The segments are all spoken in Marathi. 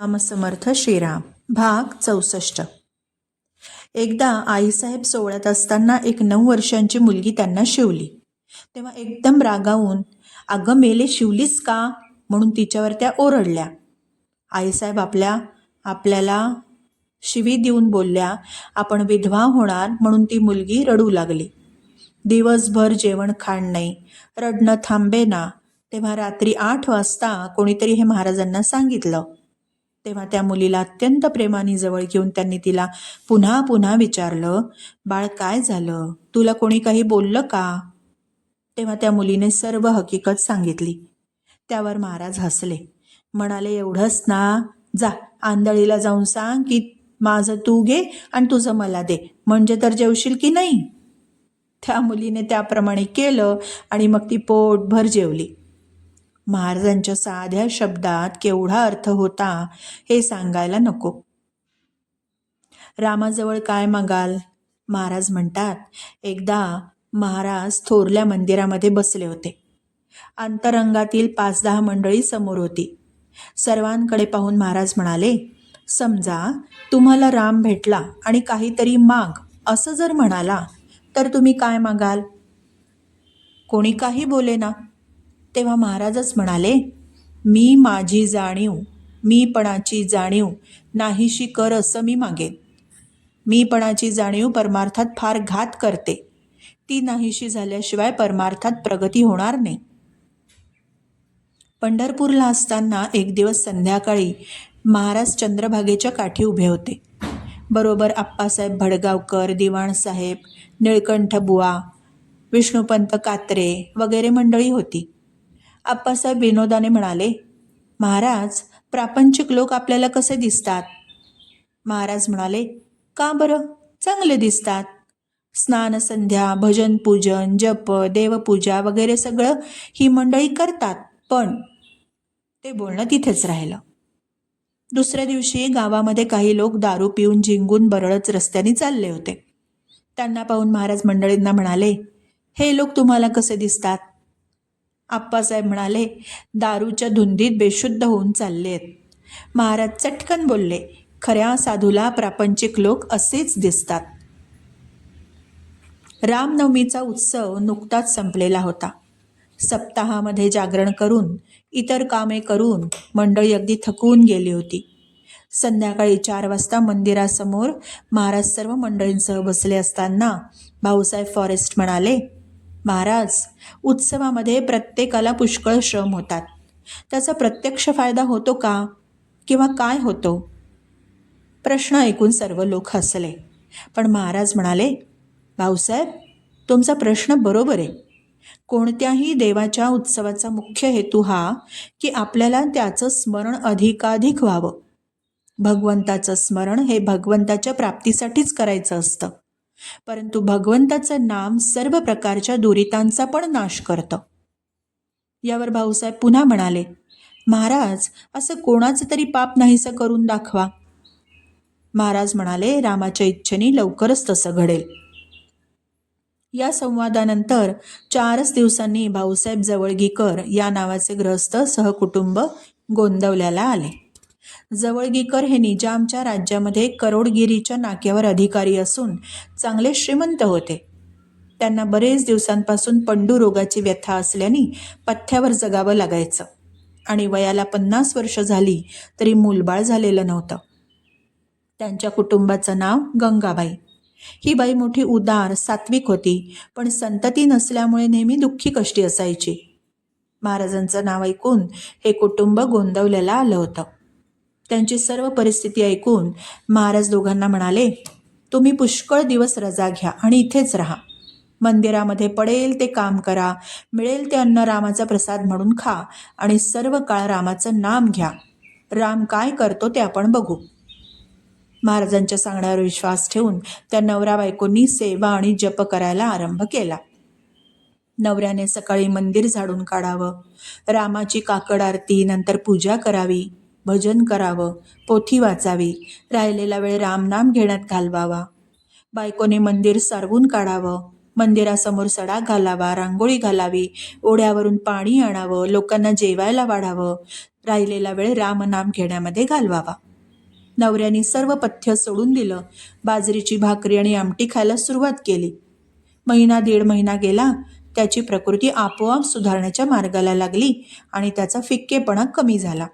रामसमर्थ श्रीराम. भाग चौसष्ट. एकदा आईसाहेब सोहळ्यात असताना एक नऊ वर्षांची मुलगी त्यांना शिवली. तेव्हा एकदम रागावून अगं मेले शिवलीस का? म्हणून तिच्यावर त्या ओरडल्या. आईसाहेब आपल्या आपल्याला शिवी देऊन बोलल्या आपण विधवा होणार म्हणून ती मुलगी रडू लागली. दिवसभर जेवण खाण नाही रडणं थांबे ना. तेव्हा रात्री आठ वाजता कोणीतरी हे महाराजांना सांगितलं. तेव्हा त्या मुलीला अत्यंत प्रेमाने जवळ घेऊन त्यांनी तिला पुन्हा पुन्हा विचारलं बाळ काय झालं? तुला कोणी काही बोललं का? तेव्हा त्या मुलीने सर्व हकीकत सांगितली. त्यावर महाराज हसले. म्हणाले एवढंच ना. जा आंधळीला जाऊन सांग की माझं तू घे आणि तुझं मला दे. म्हणजे तर जेवशील की नाही? त्या मुलीने त्याप्रमाणे केलं आणि मग ती पोटभर जेवली. महाराजांच्या साध्या शब्दात केवढा अर्थ होता हे सांगायला नको. रामाजवळ काय मागाल? महाराज म्हणतात एकदा महाराज थोरल्या मंदिरामध्ये बसले होते. अंतरंगातील पाच दहा मंडळी समोर होती. सर्वांकडे पाहून महाराज म्हणाले समजा तुम्हाला राम भेटला आणि काहीतरी माग असं जर म्हणाला तर तुम्ही काय मागाल? कोणी काही बोले ना. तेव्हा महाराजच म्हणाले मी माझी जाणीव मीपणाची जाणीव नाहीशी कर असं मी मागेन. मीपणाची जाणीव परमार्थात फार घात करते. ती नाहीशी झाल्याशिवाय परमार्थात प्रगती होणार नाही. पंढरपूरला असताना एक दिवस संध्याकाळी महाराज चंद्रभागेच्या काठी उभे होते. बरोबर आप्पासाहेब भडगावकर दिवाणसाहेब निळकंठ बुवा विष्णुपंत कात्रे वगैरे मंडळी होती. आप्पासाहेब विनोदाने म्हणाले महाराज प्रापंचिक लोक आपल्याला कसे दिसतात? महाराज म्हणाले का बरं? चांगले दिसतात. स्नानसंध्या भजन पूजन जप देवपूजा वगैरे सगळं ही मंडळी करतात पण ते बोलणं तिथेच राहिलं. दुसऱ्या दिवशी गावामध्ये काही लोक दारू पिऊन जिंकून बरळच रस्त्याने चालले होते. त्यांना पाहून महाराज मंडळींना म्हणाले हे लोक तुम्हाला कसे दिसतात? आप्पासाहेब म्हणाले दारूच्या धुंदीत बेशुद्ध होऊन चालले आहेत महाराज चटकन बोलले खऱ्या साधूला प्रापंचिक लोक असेच दिसतात. रामनवमीचा उत्सव नुकताच संपलेला होता. सप्ताहामध्ये जागरण करून इतर कामे करून मंडळी अगदी थकून गेली होती. संध्याकाळी चार वाजता मंदिरासमोर महाराज सर्व मंडळींसह बसले असताना भाऊसाहेब फॉरेस्ट म्हणाले महाराज उत्सवामध्ये प्रत्येकाला पुष्कळ श्रम होतात. त्याचा प्रत्यक्ष फायदा होतो का? किंवा काय होतो? प्रश्न ऐकून सर्व लोक हसले. पण महाराज म्हणाले भाऊसाहेब तुमचा प्रश्न बरोबर आहे. कोणत्याही देवाच्या उत्सवाचा मुख्य हेतू हा की आपल्याला त्याचं स्मरण अधिकाधिक व्हावं. भगवंताचं स्मरण हे भगवंताच्या प्राप्तीसाठीच करायचं असतं. परंतु भगवंताचं नाम सर्व प्रकारच्या दुरितांचा पण नाश करतं. यावर भाऊसाहेब पुन्हा म्हणाले महाराज असं कोणाचं तरी पाप नाहीसं करून दाखवा. महाराज म्हणाले रामाच्या इच्छेने लवकरच तसं घडेल. या संवादानंतर चारच दिवसांनी भाऊसाहेब जवळगीकर या नावाचे ग्रस्त सहकुटुंब गोंदवल्याला आले. जवळगीकर हे निजामच्या राज्यामध्ये करोडगिरीच्या नाक्यावर अधिकारी असून चांगले श्रीमंत होते. त्यांना बरेच दिवसांपासून पंडू रोगाची व्यथा असल्याने पथ्यावर जगावं लागायचं आणि वयाला पन्नास वर्ष झाली तरी मूलबाळ झालेलं नव्हतं. त्यांच्या कुटुंबाचं नाव गंगाबाई. ही बाई मोठी उदार सात्विक होती पण संतती नसल्यामुळे नेहमी दुःखी कष्टी असायची. महाराजांचं नाव ऐकून हे कुटुंब गोंदवलेला आलं होतं. त्यांची सर्व परिस्थिती ऐकून महाराज दोघांना म्हणाले तुम्ही पुष्कळ दिवस रजा घ्या आणि इथेच राहा. मंदिरामध्ये पडेल ते काम करा मिळेल ते अन्न रामाचा प्रसाद म्हणून खा आणि सर्व काळ रामाचं नाम घ्या. राम काय करतो ते आपण बघू. महाराजांच्या सांगण्यावर विश्वास ठेवून त्या नवरा बायकोंनी सेवा आणि जप करायला आरंभ केला. नवऱ्याने सकाळी मंदिर झाडून काढावं. रामाची काकड आरती नंतर पूजा करावी. भजन करावं पोथी वाचावी राहिलेला वेळ रामनाम घेण्यात घालवावा. बायकोने मंदिर सारवून काढावं मंदिरासमोर सडा घालावा रांगोळी घालावी ओढ्यावरून पाणी आणावं लोकांना जेवायला वाढावं राहिलेला वेळ रामनाम घेण्यामध्ये घालवावा. नवऱ्याने सर्व पथ्य सोडून दिलं बाजरीची भाकरी आणि आमटी खायला सुरुवात केली. महिना दीड महिना गेला त्याची प्रकृती आपोआप सुधारण्याच्या मार्गाला लागली आणि त्याचा फिक्केपणा कमी झाला.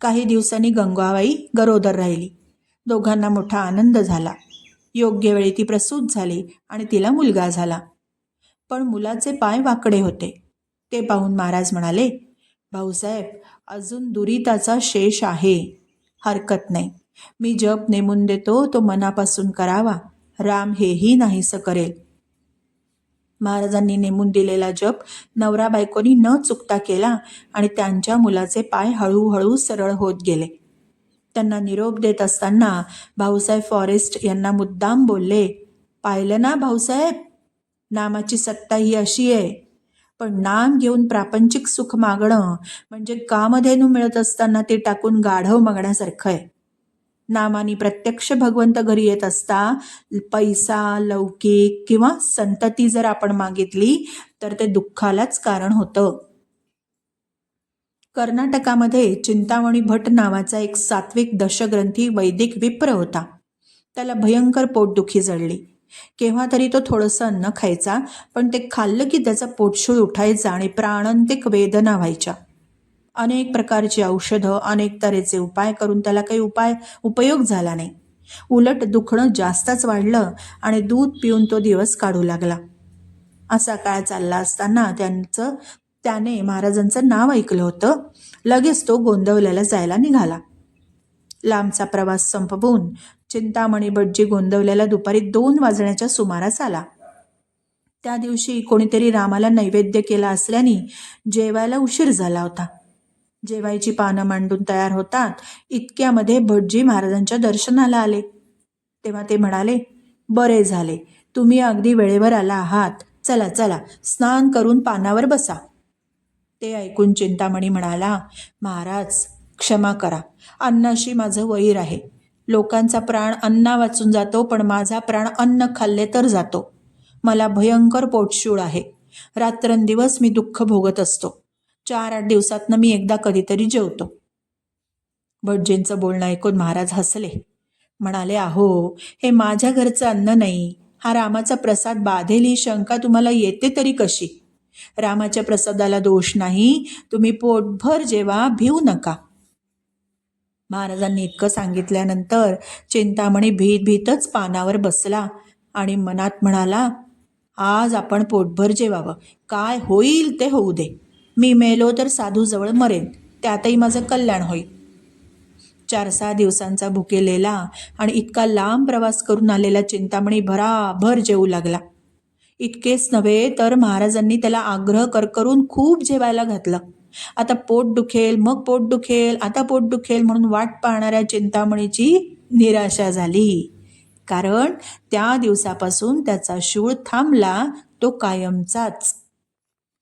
काही दिवसांनी गंगाबाई गरोदर राहिली. दोघांना मोठा आनंद झाला. योग्य वेळी ती प्रसूत झाली आणि तिला मुलगा झाला. पण मुलाचे पाय वाकडे होते. ते पाहून महाराज म्हणाले भाऊसाहेब अजून दुरिताचा शेष आहे. हरकत नाही. मी जप नेमून देतो तो मनापासून करावा. राम हेही नाहीसं करेल. महाराजांनी नेमून दिलेला जप नवरा बायकोनी न चुकता केला आणि त्यांच्या मुलाचे पाय हळूहळू सरळ होत गेले. त्यांना निरोप देत असताना भाऊसाहेब फॉरेस्ट यांना मुद्दाम बोलले पाहिलं ना भाऊसाहेब नामाची सत्ता ही अशी आहे. पण नाम घेऊन प्रापंचिक सुख मागणं म्हणजे कामधेनू मिळत असताना ते टाकून गाढव मागण्यासारखं आहे. नामाने प्रत्यक्ष भगवंत घरी येत असता पैसा लौकिक किंवा संतती जर आपण मागितली तर ते दुःखालाच कारण होतं. कर्नाटकामध्ये चिंतामणी भट नावाचा एक सात्विक दशग्रंथी वैदिक विप्र होता. त्याला भयंकर पोटदुखी जडली. केव्हा तरी तो थोडंसं अन्न खायचा पण ते खाल्लं की त्याचा पोटशूळ उठायचा आणि प्राणांतिक वेदना व्हायच्या. अनेक प्रकारची औषधं अनेक तऱ्हेचे उपाय करून त्याला काही उपाय उपयोग झाला नाही. उलट दुखणं जास्तच वाढलं आणि दूध पिऊन तो दिवस काढू लागला. असा काळ चालला असताना त्यांचं त्याने महाराजांचं नाव ऐकलं होतं. लगेच तो गोंदवल्याला जायला निघाला. लांबचा प्रवास संपवून चिंतामणी भटजी गोंदवल्याला दुपारी दोन वाजण्याच्या सुमारास आला. त्या दिवशी कोणीतरी रामाला नैवेद्य केला असल्याने जेवायला उशीर झाला होता. जेवायची पानं मांडून तयार होतात. इतक्यामध्ये भटजी महाराजांच्या दर्शनाला आले. तेव्हा ते म्हणाले बरे झाले. तुम्ही अगदी वेळेवर आला आहात. चला चला स्नान करून पानावर बसा. ते ऐकून चिंतामणी म्हणाला महाराज क्षमा करा. अन्नाशी माझं वैर आहे. लोकांचा प्राण अन्ना वाचून जातो पण माझा प्राण अन्न खाल्ले तर जातो. मला भयंकर पोटशूळ आहे. रात्रंदिवस मी दुःख भोगत असतो. चार आठ दिवसातनं मी एकदा कधीतरी जेवतो. भटजींचं बोलणं ऐकून महाराज हसले. म्हणाले अहो हे माझ्या घरचं अन्न नाही. हा रामाचा प्रसाद बाधेल ही शंका तुम्हाला येते तरी कशी? रामाच्या प्रसादाला दोष नाही. तुम्ही पोटभर जेवा भिवू नका. महाराजांनी इतकं सांगितल्यानंतर चिंतामणी भीत भीतच पानावर बसला आणि मनात म्हणाला आज आपण पोटभर जेवावं. काय होईल ते होऊ दे. मी मेलो तर साधूजवळ मरेन त्यातही माझं कल्याण होईल. चार सहा दिवसांचा भुकेलेला आणि इतका लांब प्रवास करून आलेला चिंतामणी भराभर जेवू लागला. इतकेच नव्हे तर महाराजांनी त्याला आग्रह कर करून खूप जेवायला घातलं. आता पोट दुखेल मग पोट दुखेल आता पोट दुखेल म्हणून वाट पाहणाऱ्या चिंतामणीची निराशा झाली. कारण त्या दिवसापासून त्याचा शूळ थांबला तो कायमचाच.